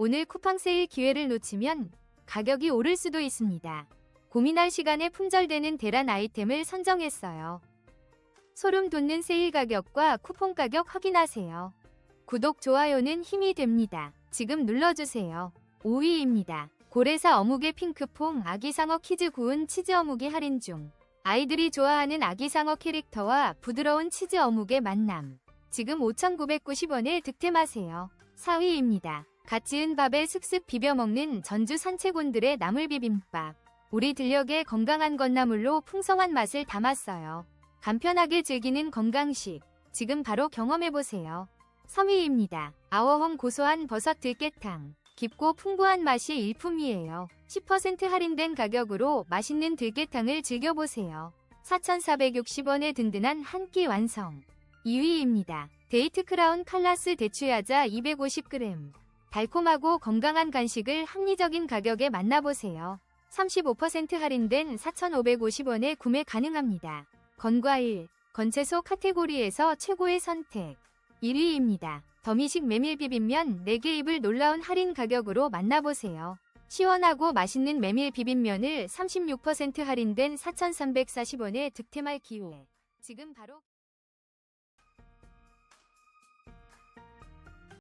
오늘 쿠팡 세일 기회를 놓치면 가격이 오를 수도 있습니다. 고민할 시간에 품절되는 대란 아이템을 선정했어요. 소름 돋는 세일 가격과 쿠폰 가격 확인하세요. 구독, 좋아요는 힘이 됩니다. 지금 눌러주세요. 5위입니다. 고래사 어묵의 핑크퐁 아기상어 키즈 구운 치즈 어묵이 할인 중. 아이들이 좋아하는 아기상어 캐릭터와 부드러운 치즈 어묵의 만남. 지금 5,990원에 득템하세요. 4위입니다. 갓 지은 밥에 슥슥 비벼 먹는 전주 산채곤들의 나물 비빔밥. 우리 들녘의 건강한 건나물로 풍성한 맛을 담았어요. 간편하게 즐기는 건강식. 지금 바로 경험해보세요. 3위입니다. 아워헝 고소한 버섯 들깨탕. 깊고 풍부한 맛이 일품이에요. 10% 할인된 가격으로 맛있는 들깨탕을 즐겨보세요. 4,460원의 든든한 한 끼 완성. 2위입니다. 데이트 크라운 칼라스 대추야자 250g. 달콤하고 건강한 간식을 합리적인 가격에 만나보세요. 35% 할인된 4,550원에 구매 가능합니다. 건과일, 건채소 카테고리에서 최고의 선택. 1위입니다. 더미식 메밀 비빔면 4개 입을 놀라운 할인 가격으로 만나보세요. 시원하고 맛있는 메밀 비빔면을 36% 할인된 4,340원에 득템할 기회. 지금 바로